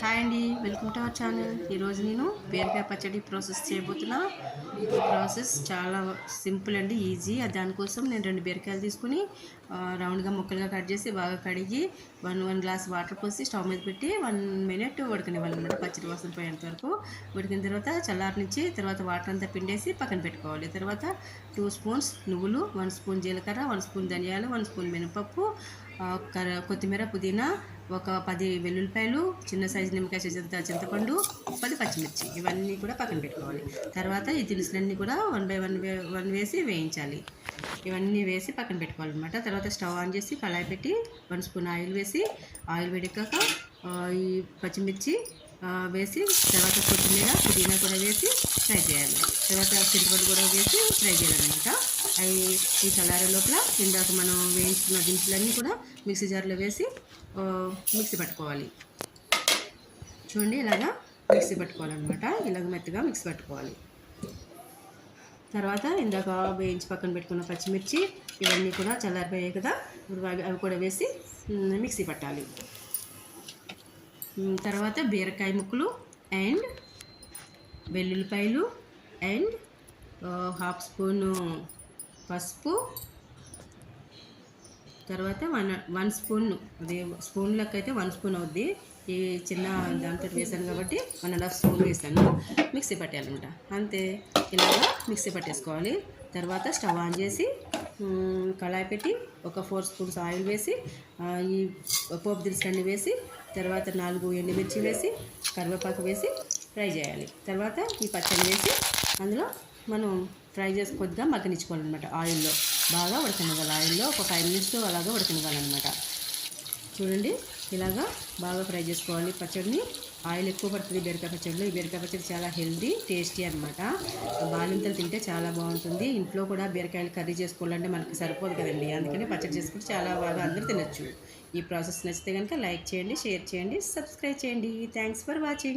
Hi అండి welcome to our channel. ఈరోజు నేను బీరకాయ పచ్చడి ప్రాసెస్ చేయబోతున్నా. ఈ ప్రాసెస్ చాలా సింపుల్ అండి ఈజీ. దానికోసం నేను రెండు బీరకాయలు తీసుకుని రౌండ్గా ముక్కలుగా కట్ చేసి బాగా కడిగి వన్ వన్ గ్లాస్ వాటర్ పోసి స్టవ్ మీద పెట్టి వన్ మినిట్ ఉడకనివ్వాలన్నమాట పచ్చడి వాసన పోయేంత వరకు. ఉడికిన తర్వాత చల్లారనిచ్చి తర్వాత వాటర్ అంతా పిండేసి పక్కన పెట్టుకోవాలి. తర్వాత టూ స్పూన్స్ నువ్వులు వన్ స్పూన్ జీలకర్ర వన్ స్పూన్ ధనియాలు వన్ స్పూన్ మినపప్పు కొత్తిమీర పుదీనా ఒక పది వెల్లుల్లిపాయలు చిన్న సైజు నిమ్మకాయ చింత చింతపండు పది పచ్చిమిర్చి. ఇవన్నీ కూడా పక్కన పెట్టుకోవాలి. తర్వాత ఈ దినుసులన్నీ కూడా వన్ బై వన్ వే వన్ వేసి వేయించాలి. ఇవన్నీ వేసి పక్కన పెట్టుకోవాలన్నమాట. తర్వాత స్టవ్ ఆన్ చేసి కళాయి పెట్టి వన్ స్పూన్ ఆయిల్ వేసి ఆయిల్ వేడెక్కాక ఈ పచ్చిమిర్చి వేసి తర్వాత కొత్తిమీర పుదీనా కూడా వేసి ఫ్రై చేయాలి. తర్వాత చింతపండు కూడా వేసి ఫ్రై చేయాలన్నమాట. అవి ఈ చల్లారే లోపల ఇందాక మనం వేయించుకున్న దినుసులన్నీ కూడా మిక్సీ జార్లో వేసి మిక్సీ పట్టుకోవాలి. చూడండి ఇలాగా మిక్సీ పట్టుకోవాలన్నమాట. ఇలాగ మెత్తగా మిక్సీ పట్టుకోవాలి. తర్వాత ఇందాక వేయించి పక్కన పెట్టుకున్న పచ్చిమిర్చి ఇవన్నీ కూడా చల్లారిపోయాయి కదా. ఇప్పుడు అవి కూడా వేసి మిక్సీ పట్టాలి. తర్వాత బీరకాయ ముక్కలు అండ్ వెల్లుల్లిపాయలు అండ్ హాఫ్ స్పూను పసుపు తర్వాత వన్ వన్ స్పూన్ అదే స్పూన్ అయితే వన్ స్పూన్ అవుద్ది. ఈ చిన్న దాంతో వేసాను కాబట్టి వన్ అండ్ హాఫ్ స్పూన్ వేసాను. మిక్సీ పట్టేయాలన్నమాట. అంతే ఇలాగా మిక్సీ పట్టేసుకోవాలి. తర్వాత స్టవ్ ఆన్ చేసి కళాయి పెట్టి ఒక ఫోర్ స్పూన్స్ ఆయిల్ వేసి ఈ పోపు దినుసులన్నీ వేసి తర్వాత నాలుగు ఎండుమిర్చి వేసి కరివేపాకు వేసి ఫ్రై చేయాలి. తర్వాత ఈ పచ్చడి వేసి అందులో మనం ఫ్రై చేసి కొద్దిగా మగ్గనిచ్చుకోవాలన్నమాట. ఆయిల్లో బాగా ఉడకనివ్వాలి. ఆయిల్లో ఒక ఫైవ్ మినిట్స్ అలాగా ఉడకనివ్వాలన్నమాట. చూడండి ఇలాగా బాగా ఫ్రై చేసుకోవాలి. పచ్చడిని ఆయిల్ ఎక్కువ పడుతుంది. బీరకాయ పచ్చడిలో ఈ బీరకాయ పచ్చడి చాలా హెల్దీ టేస్టీ అనమాట బాలింతలు తింటే చాలా బాగుంటుంది. ఇంట్లో కూడా బీరకాయలు కర్రీ చేసుకోవాలంటే మనకి సరిపోదు కదండి. అందుకని పచ్చడి చేసుకుంటే చాలా బాగా అందరూ తినొచ్చు. ఈ ప్రాసెస్ నచ్చితే కనుక లైక్ చేయండి షేర్ చేయండి సబ్స్క్రైబ్ చేయండి. Thanks for watching.